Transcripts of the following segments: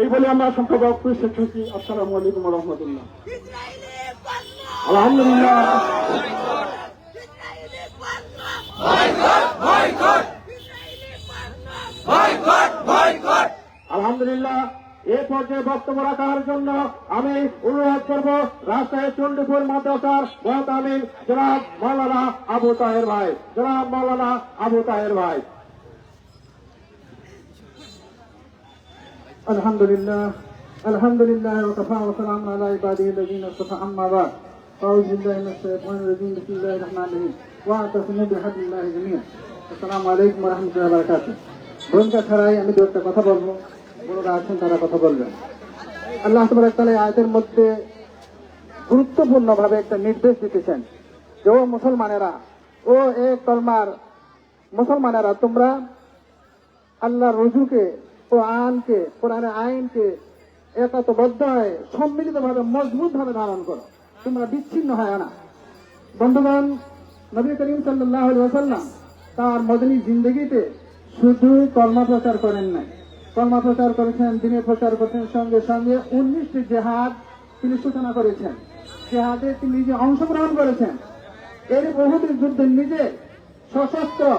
এই বলে আমরা সংখ্যা বক্তব্য শেষ করছি আসসালামু আলাইকুম রহমতুল্লাহ। আলহামদুলিল্লাহ। আলহামদুলিল্লাহ, এ পর্যায়ে বক্তব্য রাখার জন্য আমি অনুরোধ করব, রাজশাহী চন্ডীপুর মাদ্রাসার মহতামিন জনাব মাওলানা আবু তাহের ভাই। জনাব মাওলানা আবু তাহের ভাই। الحمد لله الحمد لله وكفى وسلام على عباده الذين اصطفى اما بعد اعوذ بالله من الشيطان الرجيم بسم الله الرحمن الرحيم واعتصموا بحبل الله جميعا আসসালামু আলাইকুম রহমতুল্লাহ বারকাত ভূমিকা ছাড়াই আমি দু একটা কথা বলবো বড়রা আছেন তারা কথা বলবেন আল্লাহ তোমার তাহলে আয়তের মধ্যে গুরুত্বপূর্ণ ভাবে একটা নির্দেশ দিতেছেন যে ও মুসলমানেরা ও এ কলমার মুসলমানেরা তোমরা আল্লাহ রুজুকে আইনকে কোরআনের আইনকে একাতবদ্ধ হয়ে সম্মিলিত ভাবে মজবুত ভাবে ধারণ করো। তোমরা বিচ্ছিন্ন হয় না। বন্ধুগণ, নবী করিম সাল্লাহ সাল্লাম তার মদনী জিন্দগিতে শুধু কর্মা প্রচার করেন নাই। কর্মা প্রচার করেছেন দিনের প্রচার করেছেন, সঙ্গে সঙ্গে উনিশটি জেহাদ তিনি সূচনা করেছেন। জেহাদে তিনি নিজে অংশগ্রহণ করেছেন। এর বহুদিন যুদ্ধে নিজে সশস্ত্র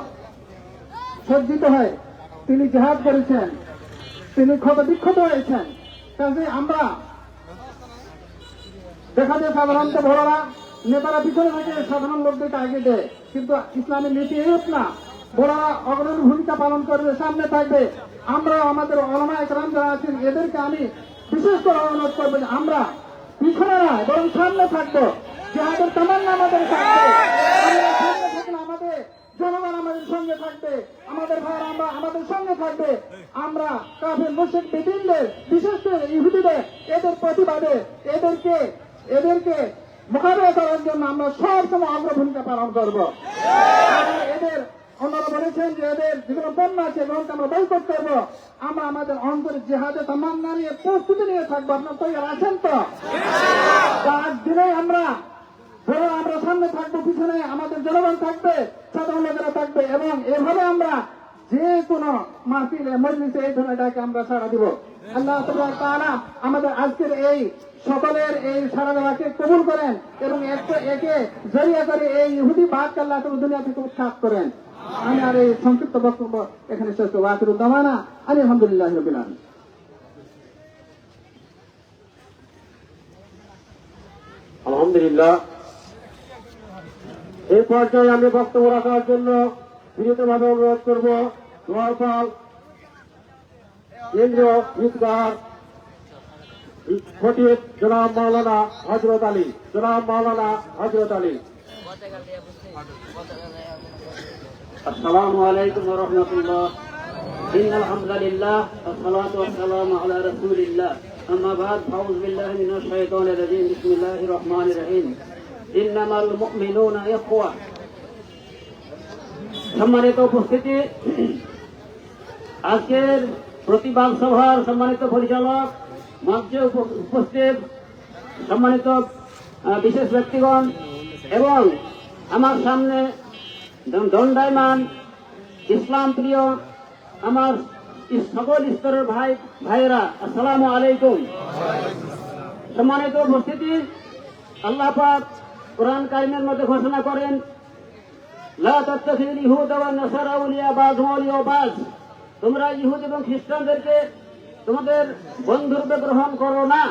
সজ্জিত হয়ে তিনি জেহাদ করেছেন। তিনি ক্ষত বিক্ষত হয়েছেন। কাজে আমরা দেখা যায় সাধারণত বড়রা নেতারা পিছনে থেকে, সাধারণ লোকদেরকে আগে দেয় কিন্তু ইসলামের নীতি এরূপ না। বড়রা অগ্রণী ভূমিকা পালন করবে, সামনে থাকবে। আমরা আমাদের অলমা একরাম যারা আছেন, এদেরকে আমি বিশেষ করে অনুরোধ করব যে আমরা পিছনে নয় বরং সামনে থাকব। জেহাদের তামান্না আমাদের থাকবে আমরা সামনে থাকলে আমাদের জনগণ আমাদের সঙ্গে থাকবে, আমাদের ভাইরা আমরা আমাদের সঙ্গে থাকবে। আমরা কাফের মুশরিক বিদিনদের, বিশেষ করে ইহুদিদের, এদের প্রতিবাদে এদেরকে এদেরকে মোকাবিলা করার জন্য আমরা সব সময় অগ্রভূমিকা পালন করব। এদের ওনারা বলেছেন যে এদের যেগুলো পণ্য আছে এগুলোকে আমরা বয়কট করব। আমরা আমাদের অন্তরে জেহাদে তামান্না নিয়ে প্রস্তুতি নিয়ে থাকব। আপনার তৈরি আছেন তো? তার দিনে আমরা বড় আমরা সামনে থাকব, পিছনে আমাদের জনগণ থাকবে সাধারণ লোকেরা থাকবে এবং এভাবে আমরা যে কোনো মাহফিলে, মজলিসে এই ধরনের ডাকে আমরা সাড়া দিব। আল্লাহ তাআলা আমাদের আজকের এই সকলের এই সারা দেওয়াকে কবুল করেন এবং একে জড়িয়ে করে এই ইহুদি বাদকে আল্লাহ তাআলা দুনিয়া থেকে উৎখাত করেন। আমি আর এই সংক্ষিপ্ত বক্তব্য এখানে শেষ করব। আখিরুদ্দামানা আমি আলহামদুলিল্লাহ রবিল আলহামদুলিল্লাহ এই পর্যায়ে আমি বক্তব্য রাখার জন্য বিনীতভাবে অনুরোধ করব নোয়ারপাল কেন্দ্রীয় ঈদগাহ খতিব জনাব মাওলানা হজরত আলী জনাব মাওলানা হজরত আলী السلام عليكم ورحمة الله إن الحمد لله والصلاة والسلام على رسول الله أما بعد فأعوذ بالله من الشيطان الرجيم بسم الله الرحمن الرحيم ইন্নামাল মুমিনুনা ইখওয়া। সম্মানিত উপস্থিতি, আজকের প্রতিবাদ সভার সম্মানিত পরিচালক, মঞ্চে উপস্থিত সম্মানিত বিশেষ ব্যক্তিগণ এবং আমার সামনে দণ্ডায়মান ইসলাম প্রিয় আমার সকল স্তরের ভাই ভাইরা আসসালামু আলাইকুম। সম্মানিত উপস্থিতি, আল্লাহ কোরআন কারিমের মধ্যে ঘোষণা করেন তোমরা ইহুদ এবং খ্রিস্টানদেরকে তোমাদের বন্ধুরূপে গ্রহণ করো না,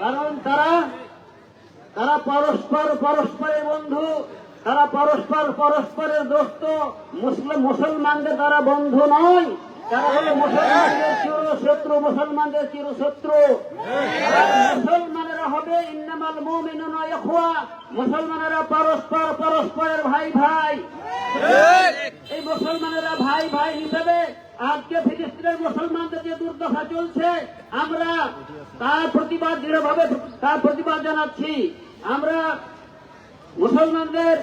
কারণ তারা তারা পরস্পর, পরস্পরের বন্ধু, তারা পরস্পর, পরস্পরের দোস্ত, মুসলিম, মুসলমানদের তারা বন্ধু নয়। তারা হলো মুসলমানদের চির শত্রু মুসলমানদের চির শত্রু মুসলমানেরা হবে ইন্নামাল মুমিনুনা ইখওয়া মুসলমানেরা পরস্পর পরস্পরের ভাই ভাই। এই মুসলমানেরা ভাই ভাই হিসেবে আজকে ফিলিস্তিনের মুসলমানদের যে দুর্দশা চলছে আমরা তার প্রতিবাদ দৃঢ়ভাবে তার প্রতিবাদ জানাচ্ছি। আমরা মুসলমানদের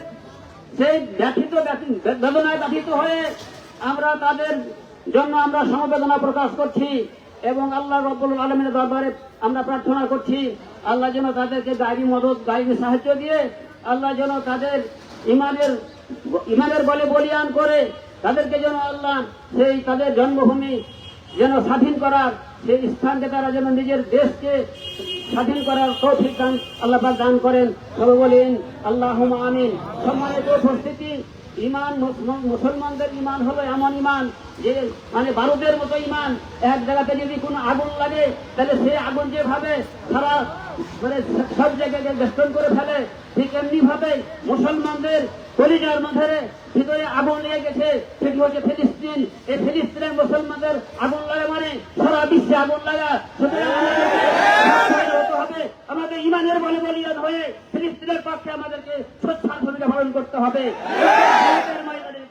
সেই ব্যথিত ব্যথি- বেদনায় ব্যথিত হয়ে আমরা তাদের জন্য আমরা সমবেদনা প্রকাশ করছি। এবং আল্লাহ রব্বুল আলমিনের দরবারে আমরা প্রার্থনা করছি, আল্লাহ যেন তাদেরকে গাড়ি মদত গাড়ি সাহায্য দিয়ে আল্লাহ যেন তাদের ইমানের ইমানের বলে বলিয়ান করে তাদেরকে যেন আল্লাহ সেই তাদের জন্মভূমি যেন স্বাধীন করার, সেই স্থানকে তারা যেন নিজের দেশকে স্বাধীন করার তৌফিক দান, আল্লাহ দান করেন। সবাই বলেন আল্লাহ আমিন। সম্মানিত উপস্থিতি ইমান মুসলমানদের ইমান হলো এমন ইমান যে মানে বারুদের মতো ইমান এক জায়গাতে যদি কোনো আগুন লাগে, তাহলে সেই আগুন যেভাবে সারা মানে সব জায়গাকে বেষ্টন করে ফেলে, ঠিক এমনি ভাবে মুসলমানদের কলিজার মধ্যে ভিতরে আগুন লেগে গেছে। সেটি হচ্ছে ফিলিস্তিন। এই ফিলিস্তিনের মুসলমানদের আগুন লাগা মানে সারা বিশ্বে আগুন লাগা। আমাদের ইমানের বলে বলিয়ান হয়ে ফিলিস্তিনের পক্ষে আমাদেরকে সোচ্চার ভূমিকা পালন করতে হবে।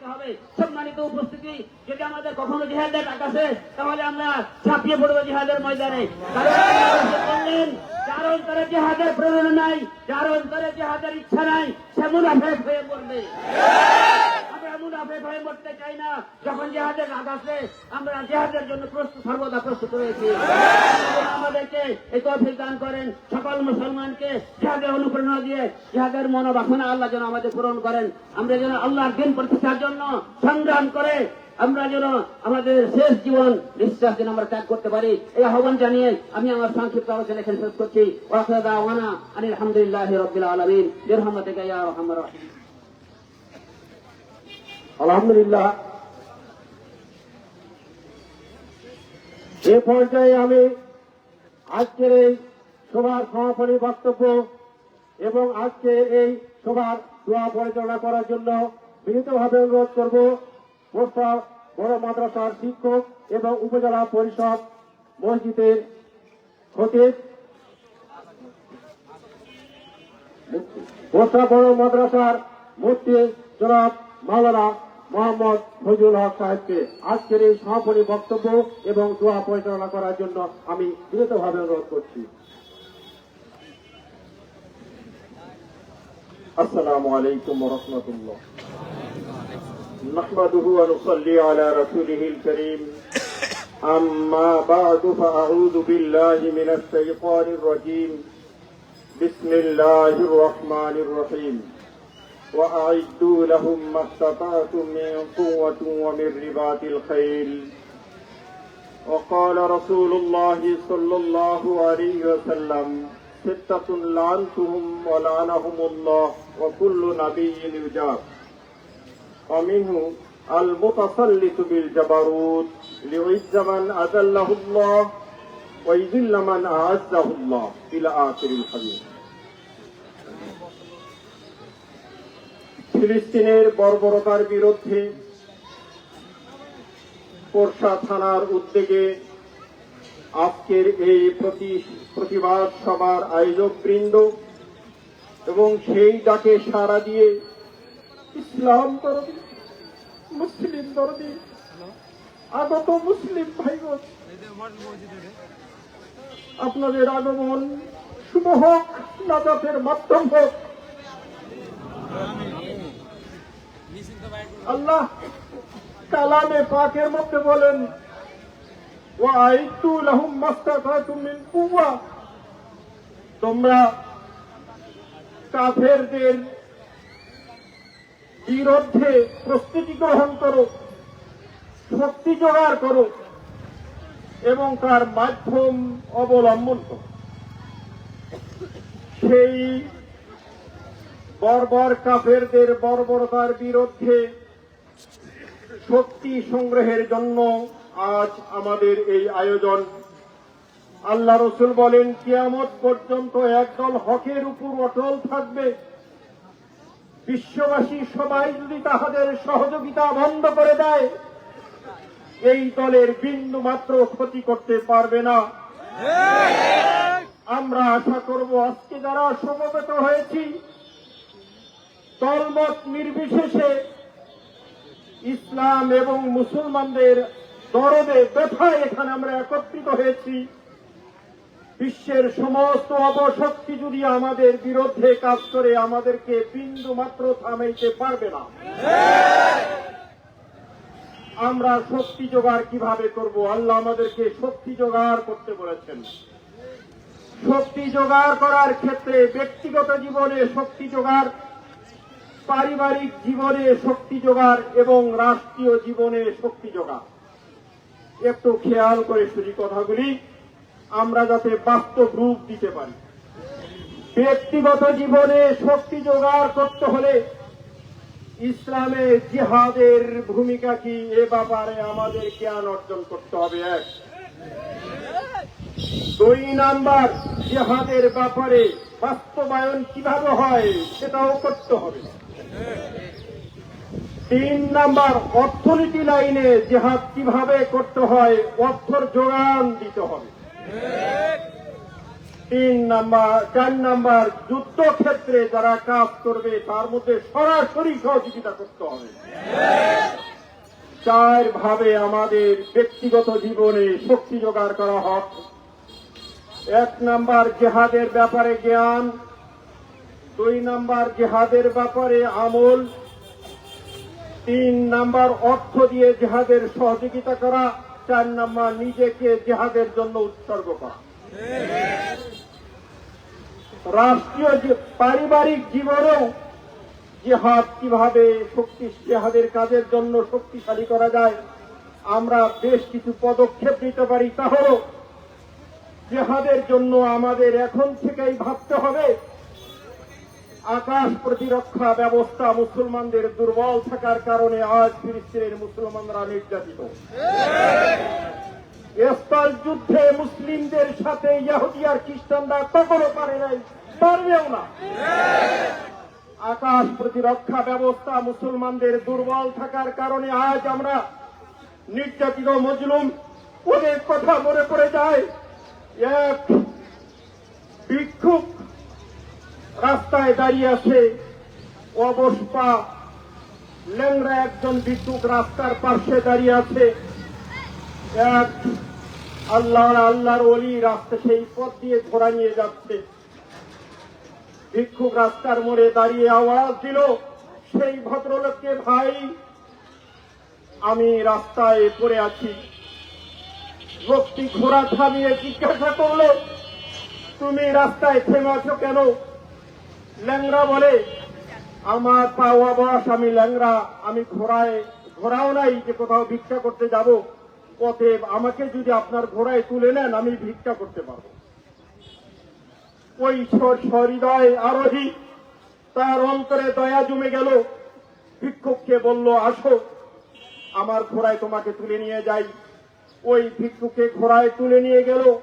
জিহাদের হবে। সম্মানিত উপস্থিতি, যদি আমাদের কখনো জিহাদের আকাশে তাহলে আমরা ছাপিয়ে পড়ব জিহাদের ময়দানে। যার অন্তরে জেহাদের প্রেরণা নাই যার অন্তরে জেহাদের ইচ্ছা নাই সে মুনাফেক হয়ে পড়বে। মুনাফেক হয়ে মরতে চাই না, যখন জেহাদের রাগ আসে, আমরা জেহাদের জন্য প্রস্তুত, সর্বদা প্রস্তুত রয়েছি আমাদেরকে এই তৌফিক দান করেন, সকল মুসলমানকে জেহাদের অনুপ্রেরণা দিয়ে, জেহাদের মনোবাসনা আল্লাহ যেন আমাদের পূরণ করেন। আমরা যেন আল্লাহর দিন প্রতিষ্ঠার জন্য সংগ্রাম করে, আমরা যেন আমাদের শেষ জীবন বিশ্বাস যেন আমরা ত্যাগ করতে পারি। এই আহ্বান জানিয়ে আমি আমার সংক্ষিপ্ত আলোচনা এখানে শেষ করছি। আলহামদুলিল্লাহ রবিল আলমিন। বিরহমতিকা ইয়া রহমান রহিম। আলহামদুলিল্লাহ। এ পর্যায়ে আমি আজকের এই সভার সমাপনী বক্তব্য এবং আজকে এই সভার দোয়া পরিচালনা করার জন্য বিনীতভাবে অনুরোধ করব প্রস্তাব বড় মাদ্রাসার শিক্ষক এবং উপজেলা পরিষদ মসজিদের খতিব বর্ষা বড় মাদ্রাসার মূর্তি জনাব মাওলানা মোহাম্মদ ফজুল হক সাহেবকে আজকের এই সমাপনী বক্তব্য এবং দোয়া পরিচালনা করার জন্য আমি বিনীতভাবে অনুরোধ করছি السلام عليكم ورحمة الله نحمده ونصلي على رسوله الكريم أما بعد فأعوذ بالله من الشيطان الرجيم بسم الله الرحمن الرحيم وأعدوا لهم ما استطعتم من قوة ومن رباط الخيل. وقال رسول الله صلى الله عليه وسلم ستة لعنتهم ولعنهم الله وكل نبي يجاب. ومنه المتسلط بالجبروت ليعز من أذله الله ويذل من أعزه الله إلى آخر الحديث. ফিলিস্তিনের বর্বরতার বিরুদ্ধে পোরশা থানার উদ্যোগে আজকের এই প্রতি- প্রতিবাদ সভার আয়োজক বৃন্দ এবং সেই ডাকে সাড়া দিয়ে ইসলাম দরদি, মুসলিম দরদি, আগত মুসলিম ভাই আপনাদের আগমন শুভ হোক, নাজাতের মাধ্যম হোক। আল্লাহ কালামে পাকের মধ্যে বলেন তোমরা কাফেরদের বিরুদ্ধে প্রস্তুতি গ্রহণ করো, শক্তি জোগাড় করো, এবং তার মাধ্যম অবলম্বন করো। সেই বর্বর কাফেরদের বর্বরতার বিরুদ্ধে শক্তি সংগ্রহের জন্য আজ আমাদের এই আয়োজন। আল্লাহ রসুল বলেন কিয়ামত পর্যন্ত একদল হকের উপর অটল থাকবে। বিশ্ববাসী সবাই যদি তাহাদের সহযোগিতা বন্ধ করে দেয় এই দলের বিন্দু মাত্র ক্ষতি করতে পারবে না। আমরা আশা করব আজকে যারা সমবেত হয়েছি দলমত নির্বিশেষে ইসলাম এবং মুসলমানদের দরদে ব্যথায় এখানে আমরা একত্রিত হয়েছি। বিশ্বের সমস্ত অপশক্তি যদি আমাদের বিরুদ্ধে কাজ করে, আমাদেরকে বিন্দু মাত্র থামাইতে পারবে না। আমরা শক্তি জোগাড় কীভাবে করব? আল্লাহ আমাদেরকে শক্তি জোগাড় করতে বলেছেন। শক্তি জোগাড় করার ক্ষেত্রে ব্যক্তিগত জীবনে শক্তি জোগাড় পারিবারিক জীবনে শক্তি জোগাড় এবং রাষ্ট্রীয় জীবনে শক্তি জোগাড় একটু খেয়াল করে শুনি কথাগুলি, আমরা যাতে বাস্তব রূপ দিতে পারি। ব্যক্তিগত জীবনে শক্তি জোগাড় করতে হলে ইসলামে জিহাদের ভূমিকা কি, এ ব্যাপারে আমাদের জ্ঞান অর্জন করতে হবে। এক। দুই নাম্বার, জিহাদের ব্যাপারে বাস্তবায়ন কীভাবে হয় সেটাও করতে হবে। তিন নাম্বার, অর্থনীতি লাইনে জেহাদ কীভাবে করতে হয়, অর্থর যোগান দিতে হবে। তিন নাম্বার, চার নাম্বার, যুদ্ধক্ষেত্রে যারা কাজ করবে, তার মধ্যে সরাসরি সহযোগিতা করতে হবে। চার ভাবে আমাদের ব্যক্তিগত জীবনে শক্তি জোগাড় করা হোক। এক নাম্বার, জেহাদের ব্যাপারে জ্ঞান দুই নাম্বার জেহাদের ব্যাপারে আমল, তিন নাম্বার অর্থ দিয়ে জেহাদের সহযোগিতা করা, চার নাম্বার নিজেকে জেহাদের জন্য উৎসর্গ করা। রাষ্ট্রীয় পারিবারিক জীবনেও জেহাদ কীভাবে শক্তি জেহাদের কাজের জন্য শক্তিশালী করা যায়, আমরা বেশ কিছু পদক্ষেপ নিতে পারি। তা হল জেহাদের জন্য আমাদের এখন থেকেই ভাবতে হবে আকাশ প্রতিরক্ষা ব্যবস্থা মুসলমানদের দুর্বল থাকার কারণে আজ ফিলিস্তিনের মুসলমানরা নির্যাতিত। স্থল যুদ্ধে মুসলিমদের সাথে ইহুদি আর খ্রিস্টানরা তখনও পারে নাই, পারবেও না। আকাশ প্রতিরক্ষা ব্যবস্থা মুসলমানদের দুর্বল থাকার কারণে আজ আমরা নির্যাতিত মজলুম অনেক কথা মনে পড়ে যায়। এক ভিক্ষুক রাস্তায় দাঁড়িয়ে আছে অবস্থা ল্যাংরা একজন ভিক্ষুক রাস্তার পাশে দাঁড়িয়ে আছে। এক আল্লাহর আল্লাহর অলি রাস্তা সেই পথ দিয়ে ঘোরা নিয়ে যাচ্ছে। ভিক্ষুক রাস্তার মোড়ে দাঁড়িয়ে আওয়াজ দিল, সেই ভদ্রলোককে ভাই, আমি রাস্তায় পড়ে আছি। লোকটি ঘোড়া থামিয়ে জিজ্ঞাসা করল, তুমি রাস্তায় থেমে আছো কেন? ল্যাংরা বলে, আমার পাওয়া বয়স আমি ল্যাংরা আমি ঘোড়ায়, ঘোড়াও নাই যে কোথাও ভিক্ষা করতে যাব। অতএব আমাকে যদি আপনার ঘোড়ায় তুলে নেন, আমি ভিক্ষা করতে পারব। ওই সহৃদয় আরোহী, তার অন্তরে দয়া জমে গেল। ভিক্ষুককে বলল, আসো, আমার ঘোড়ায় তোমাকে তুলে নিয়ে যাই। ওই ভিক্ষুকে ঘোড়ায় তুলে নিয়ে গেল।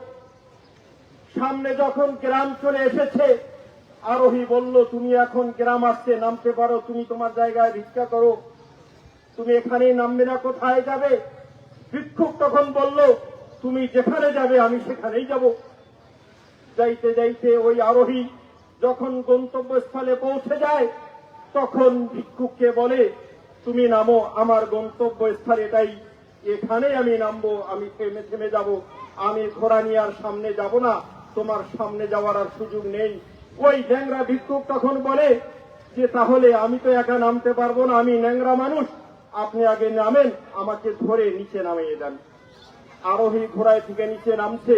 সামনে যখন গ্রাম চলে এসেছে আরোহী বলল, তুমি এখন গ্রাম আসছে নামতে পারো, তুমি তোমার জায়গায় ভিক্ষা করো। তুমি এখানেই নামবে না, কোথায় যাবে? ভিক্ষুক তখন বলল, তুমি যেখানে যাবে, আমি সেখানেই যাব। যাইতে যাইতে ওই আরোহী যখন গন্তব্যস্থলে পৌঁছে যায়, তখন ভিক্ষুককে বলে, তুমি নামো, আমার গন্তব্যস্থল এটাই। এখানে আমি নামবো, আমি থেমে থেমে যাব। আমি ঘোড়া নিয়ে আর সামনে যাব না, তোমার সামনে যাওয়ার আর সুযোগ নেই। ওই ন্যাংরা ভিক্ষুক তখন বলে যে, তাহলে আমি তো একা নামতে পারব না, আমি ন্যাংরা মানুষ। আপনি আগে নামেন, আমাকে ধরে নিচে নামিয়ে দেন। আরোহী ঘোড়ায় থেকে নিচে নামছে।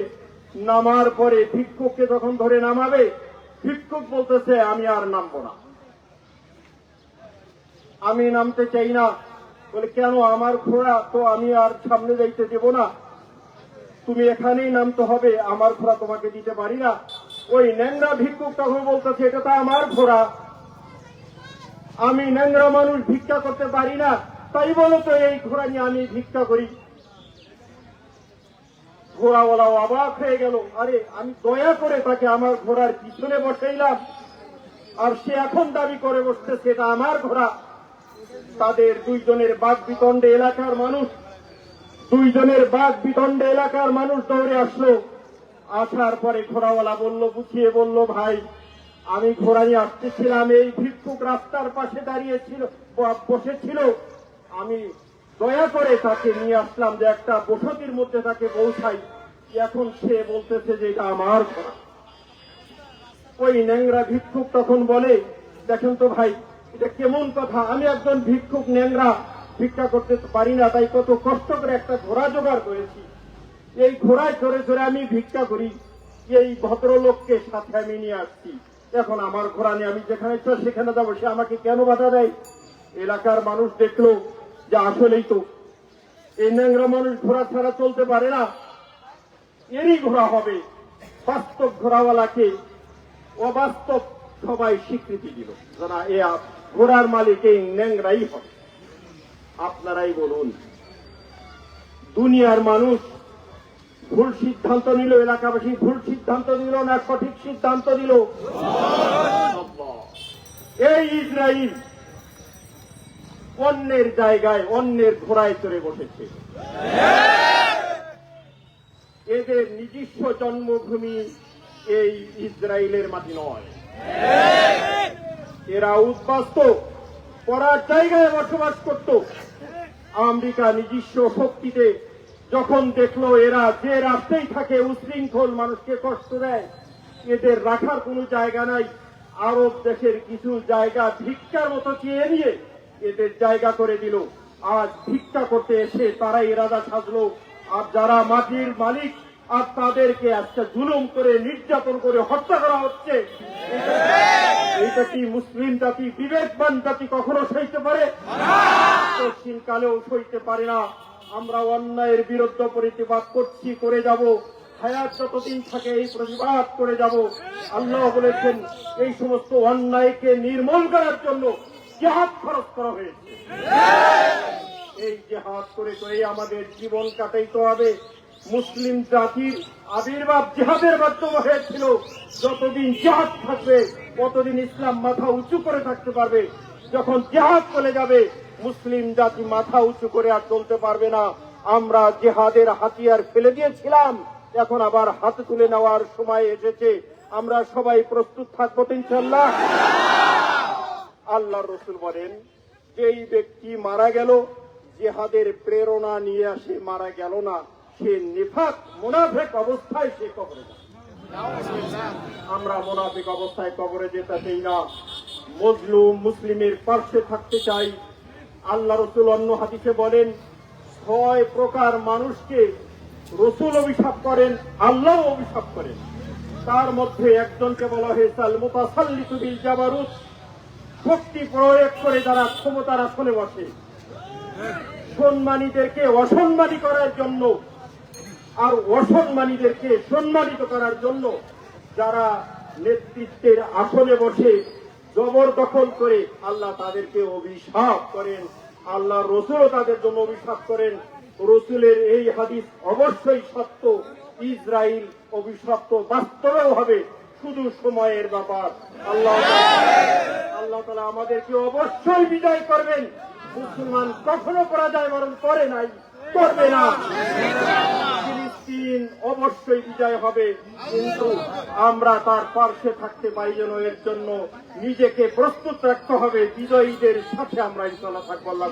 নামার পরে ভিক্ষুককে যখন ধরে নামাবে, ভিক্ষুক বলতেছে, আমি আর নামবো না। আমি নামতে চাই না। বলে, কেন? আমার ঘোড়া তো আমি আর সামনে যাইতে দেব না। তুমি এখানেই নামতে হবে, আমার ঘোড়া তোমাকে দিতে পারি না। ওই ন্যাংরা ভিক্ষুক তখন বলতেছে, এটা তো আমার ঘোড়া। আমি ন্যাংরা মানুষ ভিক্ষা করতে পারি না। তাই বলো তো, এই ঘোড়া নিয়ে আমি ভিক্ষা করি। ঘোড়াওয়ালাও অবাক হয়ে গেল। আরে, আমি দয়া করে তাকে আমার ঘোড়ার পিছনে বসাইলাম। আর সে এখন দাবি করে বসছে, সেটা আমার ঘোড়া। তাদের দুইজনের বাঘ বিতণ্ডে এলাকার মানুষ, দুইজনের বাঘ বিতণ্ডে এলাকার মানুষ দৌড়ে আসলো। আসার পরে ঘোড়াওয়ালা বলল, বুঝিয়ে বলল, ভাই, আমি ঘোড়া নিয়ে আসতেছিলাম, এই ভিক্ষুক রাস্তার পাশে দাঁড়িয়েছিল বসেছিল। আমি দয়া করে তাকে নিয়ে আসলাম যে একটা বসতির মধ্যে তাকে পৌঁছাই। এখন সে বলতেছে যে এটা আমার ঘোড়া ওই ন্যাংরা ভিক্ষুক তখন বলে, দেখেন তো ভাই, এটা কেমন কথা। আমি একজন ভিক্ষুক ন্যাংরা, ভিক্ষা করতে পারি না, তাই কত কষ্ট করে একটা ঘোড়া জোগাড় করেছি। এই ঘোড়ায় চড়ে চড়ে আমি ভিক্ষা করি। এই ভদ্রলোককে সাথে আমি নিয়ে আসছি। এখন আমার ঘোড়া নিয়ে আমি যেখানে সেখানে যাব, সে আমাকে কেন বাধা দেয়? এলাকার মানুষ দেখল যে আসলেই তো। এই ন্যাংরা মানুষ ঘোড়া ছাড়া চলতে পারে না। এরই ঘোড়া হবে। বাস্তব ঘোড়াওয়ালাকে অবাস্তব সবাই স্বীকৃতি দিল। যারা এ ঘোড়ার মালিক, এই ন্যাংরাই হবে। আপনারাই বলুন, দুনিয়ার মানুষ ভুল সিদ্ধান্ত নিল এলাকাবাসী, ভুল সিদ্ধান্ত দিল না, সঠিক সিদ্ধান্ত দিল এই ইসরায়েল অন্যের জায়গায়, অন্যের ঘোড়ায় চড়ে বসেছে। এদের নিজস্ব জন্মভূমি এই ইসরায়েলের মাটি নয়। এরা উদ্বাস্ত পড়ার জায়গায় বসবাস করত। আমেরিকা নিজস্ব শক্তিতে যখন দেখল এরা যে রাস্তায় থাকে উশৃঙ্খল মানুষকে কষ্ট দেয় এদের রাখার কোনো জায়গা নাই। আরব দেশের কিছু জায়গা ভিক্ষার মতো চেয়ে নিয়ে এদের জায়গা করে দিল। আজ ভিক্ষা করতে এসে তারাই এরাদা সাজলো। আর যারা মাটির মালিক আর তাদেরকে আজকে জুলুম করে নির্যাতন করে হত্যা করা হচ্ছে এইটা কি মুসলিম জাতি বিবেকবান জাতি কখনো সইতে পারে? পশ্চিম কালেও সইতে পারে না। আমরা অন্যায়ের বিরুদ্ধে প্রতিবাদ করছি, করে যাব। হায়াত যতদিন থাকে এই প্রতিবাদ করে যাব। আল্লাহ বলেছেন, এই সমস্ত অন্যায়কে নির্মূল করার জন্য জেহাদ খরচ করা হয়েছে। এই জেহাদ করে করে আমাদের জীবন কাটাইতে হবে। মুসলিম জাতির আবির্ভাব জেহাদের মাধ্যমে হয়েছিল। যতদিন জেহাদ থাকবে, ততদিন ইসলাম মাথা উঁচু করে থাকতে পারবে। যখন জেহাদ চলে যাবে মুসলিম জাতি মাথা উঁচু করে আর চলতে পারবে না। আমরা জেহাদের হাতিয়ার ফেলে দিয়েছিলাম, এখন আবার হাতে তুলে নেওয়ার সময় এসেছে। আমরা সবাই প্রস্তুত থাকব ইনশাল্লাহ আল্লাহ রসুল বলেন, যেই ব্যক্তি মারা গেল, জেহাদের প্রেরণা নিয়ে আসে মারা গেল না, সে নিফাক, মুনাফেক অবস্থায় সে কবরে আমরা মোনাফিক অবস্থায় কবরে যেতে চাই না। মজলুম মুসলিমের পার্শ্বে থাকতে চাই। আল্লাহ রসুল অন্য হাদিসে বলেন, ছয় প্রকার মানুষকে রসুল অভিশাপ করেন, আল্লাহ অভিশাপ করেন। তার মধ্যে একজনকে বলা হয়েছে আল মুতাসাল্লিতু বিল জাবারুত শক্তি প্রয়োগ করে যারা ক্ষমতার আসনে বসে, সম্মানীদেরকে অসম্মানী করার জন্য আর অসম্মানীদেরকে সম্মানিত করার জন্য যারা নেতৃত্বের আসনে বসে জবরদখল করে আল্লাহ তাদেরকে অভিশাপ করেন। আল্লাহ রসুলও তাদের জন্য অভিশাপ করেন। রসুলের এই হাদিস অবশ্যই সত্য। ইসরায়েল অভিশপ্ত বাস্তবেও হবে, শুধু সময়ের ব্যাপার। আল্লাহ আল্লাহ তালা আমাদেরকে অবশ্যই বিদায় করবেন। মুসলমান কখনো করা যায় বরং করে নাই। করবে না ফিলিস্তিন অবশ্যই বিজয় হবে, কিন্তু আমরা তার পার্শ্বে থাকতে পারি যেন এর জন্য নিজেকে প্রস্তুত রাখতে হবে বিজয়ীদের সাথে আমরা ইনশাল্লাহ থাকব, আল্লাহ।